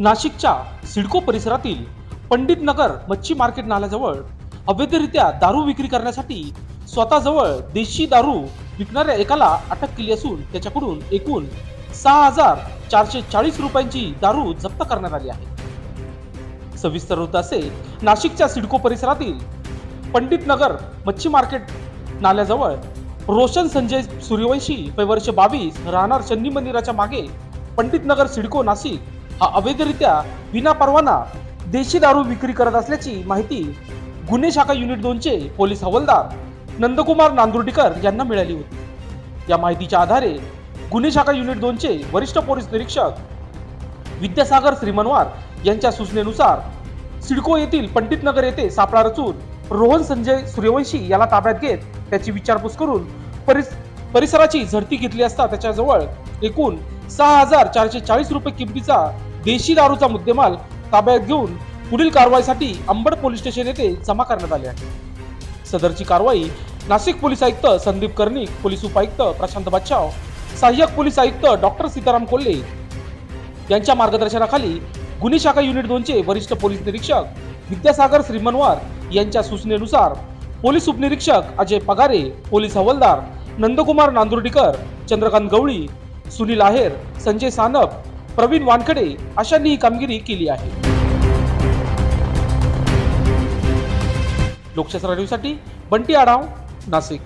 नाशिकच्या सिडको परिसरातील पंडित नगर मच्छी मार्केट नाल्याजवळ अवैधरित्या दारू विक्री करण्यासाठी स्वतःजवळ देशी दारू विकणाऱ्या एकाला अटक केली असून त्याच्याकडून एकूण सहा हजार चारशे चाळीस रुपयांची दारू जप्त करण्यात आली आहे. सविस्तर होत असे नाशिकच्या सिडको परिसरातील पंडित नगर मच्छी मार्केट नाल्याजवळ रोशन संजय सूर्यवंशी वय वर्ष बावीस राहणार शनी मंदिराच्या मागे पंडित नगर सिडको नाशिक हा अवैधरित्या विना परवाना देशी दारू विक्री करत असल्याची माहिती गुन्हे शाखा युनिट दोनचे पोलीस हवालदार नंदकुमार नांदुर्डीकर यांना मिळाली होती. या माहितीच्या आधारे गुन्हे शाखा युनिट दोनचे वरिष्ठ पोलीस निरीक्षक विद्यासागर श्रीमनवार यांच्या सूचनेनुसार सिडको येथील पंडितनगर येथे सापळा रचून रोहन संजय सूर्यवंशी याला ताब्यात घेत त्याची विचारपूस करून परिस परिसराची झडती घेतली असता त्याच्याजवळ एकूण सहा हजार चारशे चाळीस रुपये किमतीचा देशी दारूचा मुद्देमाल ताब्यात घेऊन पुढील कारवाईसाठी अंबड पोलीस स्टेशन येथे जमा करण्यात आले आहे. सदरची कारवाई नाशिक पोलीस आयुक्त संदीप कर्णिक पोलीस उपायुक्त प्रशांत बच्चाव सहाय्यक पोलीस आयुक्त डॉक्टर सीताराम कोल्हे यांच्या मार्गदर्शनाखाली गुन्हे शाखा युनिट दोनचे वरिष्ठ पोलीस निरीक्षक विद्यासागर श्रीमनवार यांच्या सूचनेनुसार पोलीस उपनिरीक्षक अजय पगारे पोलीस हवालदार नंदकुमार नांदुर्डीकर चंद्रकांत गवळी सुनील आहेर संजय सानप प्रवीण वानखडे अशांनी ही कामगिरी केली आहे. लोकशास्त्र न्यूजसाठी बंटी आढाव नाशिक.